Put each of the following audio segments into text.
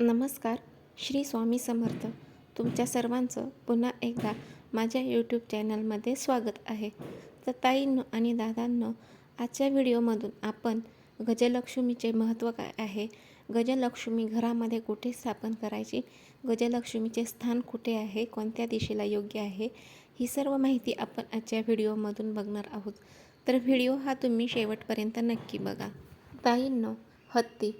नमस्कार श्री स्वामी समर्थ. तुमच्या सर्वांचं पुन्हा एकदा माझ्या यूट्यूब चॅनलमध्ये स्वागत आहे. तर ताईंनो आणि दादांनो आजच्या व्हिडिओमधून आपण गजलक्ष्मीचे महत्त्व काय आहे? गजलक्ष्मी घरामध्ये कुठे स्थापन करायची? गजलक्ष्मीचे स्थान कुठे आहे? कोणत्या दिशेला योग्य आहे? ही सर्व माहिती आपण आजच्या व्हिडिओमधून बघणार आहोत. तर व्हिडिओ हा तुम्ही शेवटपर्यंत नक्की बघा. ताईंनो हत्ती.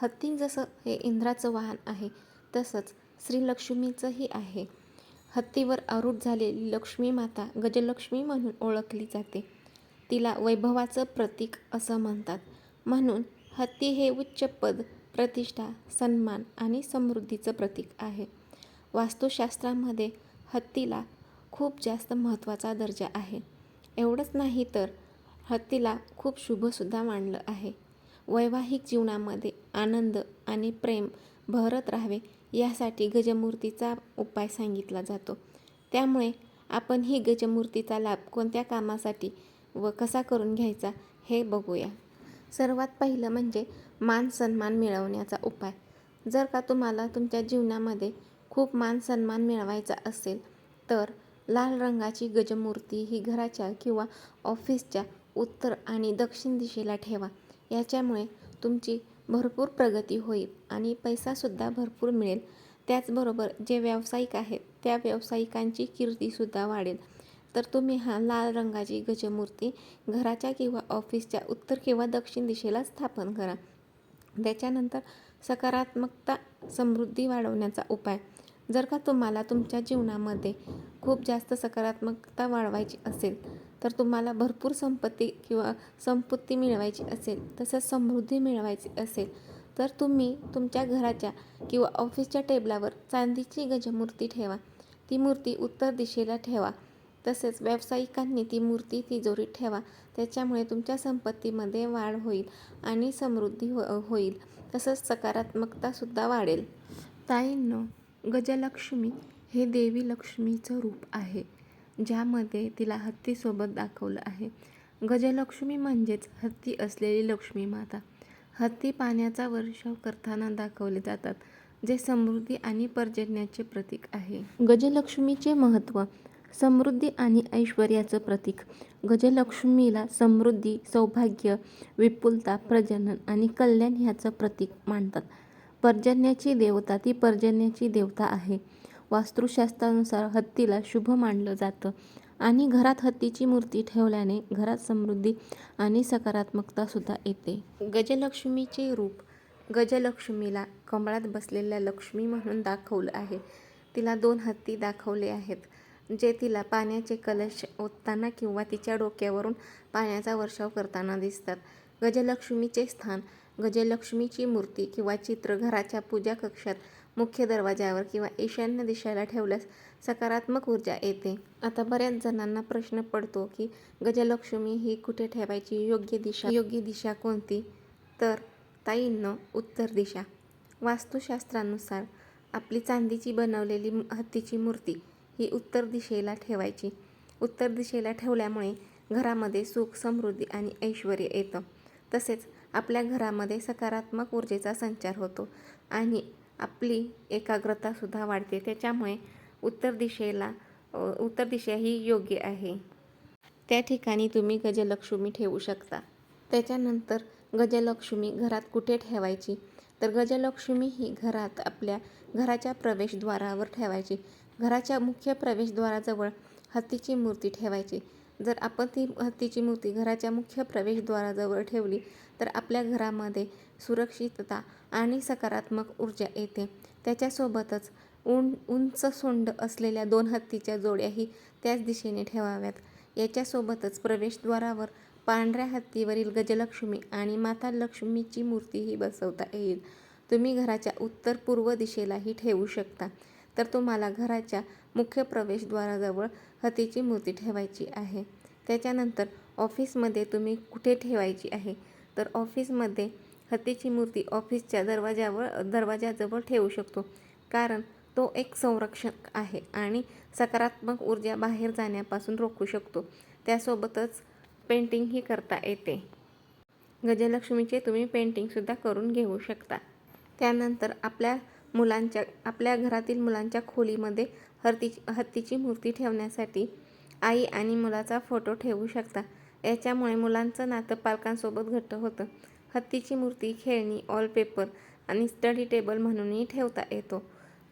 हत्ती जसं हे इंद्राचं वाहन आहे तसंच श्रीलक्ष्मीचंही आहे. हत्तीवर आरूढ झालेली लक्ष्मी माता गजलक्ष्मी म्हणून ओळखली जाते. तिला वैभवाचं प्रतीक असं म्हणतात. म्हणून हत्ती हे उच्च पद प्रतिष्ठा सन्मान आणि समृद्धीचं प्रतीक आहे. वास्तुशास्त्रामध्ये हत्तीला खूप जास्त महत्त्वाचा दर्जा आहे. एवढंच नाही तर हत्तीला खूप शुभसुद्धा मानलं आहे. वैवाहिक जीवनामध्ये आनंद आणि प्रेम बहरत राहावे यासाठी गजमूर्तीचा उपाय सांगितला जातो. त्यामुळे आपण ही गजमूर्तीचा लाभ कोणत्या कामासाठी व कसा करून घ्यायचा हे बघूया. सर्वात पहिलं म्हणजे मान सन्मान मिळवण्याचा उपाय. जर का तुम्हाला तुमच्या जीवनामध्ये खूप मान सन्मान मिळवायचा असेल तर लाल रंगाची गजमूर्ती ही घराच्या किंवा ऑफिसच्या उत्तर आणि दक्षिण दिशेला ठेवा. याच्यामुळे तुमची भरपूर प्रगती होईल आणि पैसासुद्धा भरपूर मिळेल. त्याचबरोबर जे व्यावसायिक आहेत त्या व्यावसायिकांची कीर्तीसुद्धा वाढेल. तर तुम्ही हा लाल रंगाची गजमूर्ती घराच्या किंवा ऑफिसच्या उत्तर किंवा दक्षिण दिशेला स्थापन करा. त्याच्यानंतर सकारात्मकता समृद्धी वाढवण्याचा उपाय. जर का तुम्हाला तुमच्या जीवनामध्ये खूप जास्त सकारात्मकता वाढवायची असेल तर तुम्हाला भरपूर संपत्ती किंवा संपत्ती मिळवायची असेल तसंच समृद्धी मिळवायची असेल तर तुम्ही तुमच्या घराच्या किंवा ऑफिसच्या टेबलावर चांदीची गजमूर्ती ठेवा. ती मूर्ती उत्तर दिशेला ठेवा. तसेच व्यावसायिकांनी ती मूर्ती तिजोरीत ठेवा. त्याच्यामुळे तुमच्या संपत्तीमध्ये वाढ होईल आणि समृद्धी हो होईल. तसंच सकारात्मकतासुद्धा वाढेल. ताईंनो गजलक्ष्मी हे देवी लक्ष्मीचं रूप आहे. ज्यामध्ये तिला हत्तीसोबत दाखवलं आहे. गजलक्ष्मी म्हणजेच हत्ती असलेली लक्ष्मी माता. हत्ती पाण्याचा वर्षाव करताना दाखवले जातात जे समृद्धी आणि पर्जन्याचे प्रतीक आहे. गजलक्ष्मीचे महत्त्व समृद्धी आणि ऐश्वर्याचं प्रतीक. गजलक्ष्मीला समृद्धी सौभाग्य विपुलता प्रजनन आणि कल्याण ह्याचं प्रतीक मानतात. पर्जन्याची देवता ती पर्जन्याची देवता आहे. वास्तुशास्त्रानुसार हत्तीला शुभ मानलं जातं. आणि घरात हत्तीची मूर्ती ठेवल्याने घरात समृद्धी आणि सकारात्मकतासुद्धा येते. गजलक्ष्मीचे रूप. गजलक्ष्मीला कमळात बसलेल्या लक्ष्मी म्हणून दाखवलं आहे. तिला दोन हत्ती दाखवले आहेत जे तिला पाण्याचे कलश ओतताना किंवा तिच्या डोक्यावरून पाण्याचा वर्षाव करताना दिसतात. गजलक्ष्मीचे स्थान. गजलक्ष्मीची मूर्ती किंवा चित्र घराच्या पूजा कक्षात मुख्य दरवाजावर किंवा ईशान्य दिशेला ठेवल्यास सकारात्मक ऊर्जा येते. आता बऱ्याच जणांना प्रश्न पडतो की गजलक्ष्मी ही कुठे ठेवायची? योग्य दिशा योग्य दिशा कोणती? तर ताईंनो उत्तर दिशा. वास्तुशास्त्रानुसार आपली चांदीची बनवलेली हत्तीची मूर्ती ही उत्तर दिशेला ठेवायची. उत्तर दिशेला ठेवल्यामुळे घरामध्ये सुख समृद्धी आणि ऐश्वर येतं. तसेच आपल्या घरामध्ये सकारात्मक ऊर्जेचा संचार होतो आणि आपली एकाग्रतासुद्धा वाढते. त्याच्यामुळे उत्तर दिशेला उत्तर दिशा ही योग्य आहे. त्या ठिकाणी तुम्ही गजलक्ष्मी ठेवू शकता. त्याच्यानंतर गजलक्ष्मी घरात कुठे ठेवायची? तर गजलक्ष्मी ही घरात आपल्या घराच्या प्रवेशद्वारावर ठेवायची. घराच्या मुख्य प्रवेशद्वाराजवळ हत्तीची मूर्ती ठेवायची. जर आपण ती हत्तीची मूर्ती घराच्या मुख्य प्रवेशद्वाराजवळ ठेवली तर आपल्या घरामध्ये सुरक्षितता आणि सकारात्मक ऊर्जा येते. त्याच्यासोबतच उं उंच सोंड असलेल्या दोन हत्तीच्या जोड्याही त्याच दिशेने ठेवाव्यात. याच्यासोबतच प्रवेशद्वारावर पांढऱ्या हत्तीवरील गजलक्ष्मी आणि माता लक्ष्मीची मूर्तीही बसवता येईल. तुम्ही घराच्या उत्तर पूर्व दिशेलाही ठेवू शकता. तर तुम्हाला घराच्या मुख्य प्रवेशद्वाराजवळ हत्तीची मूर्ती ठेवायची आहे. त्याच्यानंतर ऑफिसमध्ये तुम्ही कुठे ठेवायची आहे? तर ऑफिसमध्ये हत्तीची मूर्ती ऑफिसच्या दरवाजावर दरवाजाजवळ ठेवू शकतो. कारण तो एक संरक्षक आहे आणि सकारात्मक ऊर्जा बाहेर जाण्यापासून रोखू शकतो. त्यासोबतच पेंटिंगही करता येते. गजलक्ष्मीचे तुम्ही पेंटिंगसुद्धा करून घेऊ शकता. त्यानंतर आपल्या मुलांच्या आपल्या घरातील मुलांच्या खोलीमध्ये हत्ती हत्तीची मूर्ती ठेवण्यासाठी आई आणि मुलाचा फोटो ठेवू शकता. याच्यामुळे मुलांचं नातं पालकांसोबत घट्ट होतं. हत्तीची मूर्ती खेळणी वॉलपेपर आणि स्टडी टेबल म्हणूनही ठेवता येतो.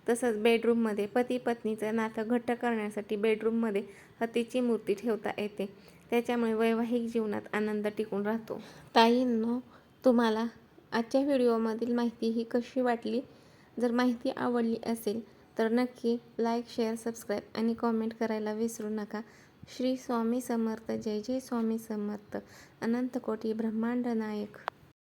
तसंच बेडरूममध्ये पती पत्नीचं नातं घट्ट करण्यासाठी बेडरूममध्ये हत्तीची मूर्ती ठेवता येते. त्याच्यामुळे वैवाहिक जीवनात आनंद टिकून राहतो. ताईंनो तुम्हाला आजच्या व्हिडिओमधील माहिती ही कशी वाटली? जर माहिती आवडली असेल तर नक्की लाईक शेअर सबस्क्राईब आणि कॉमेंट करायला विसरू नका. श्री स्वामी समर्थ. जय जय स्वामी समर्थ. अनंत कोटी ब्रह्मांड नायक.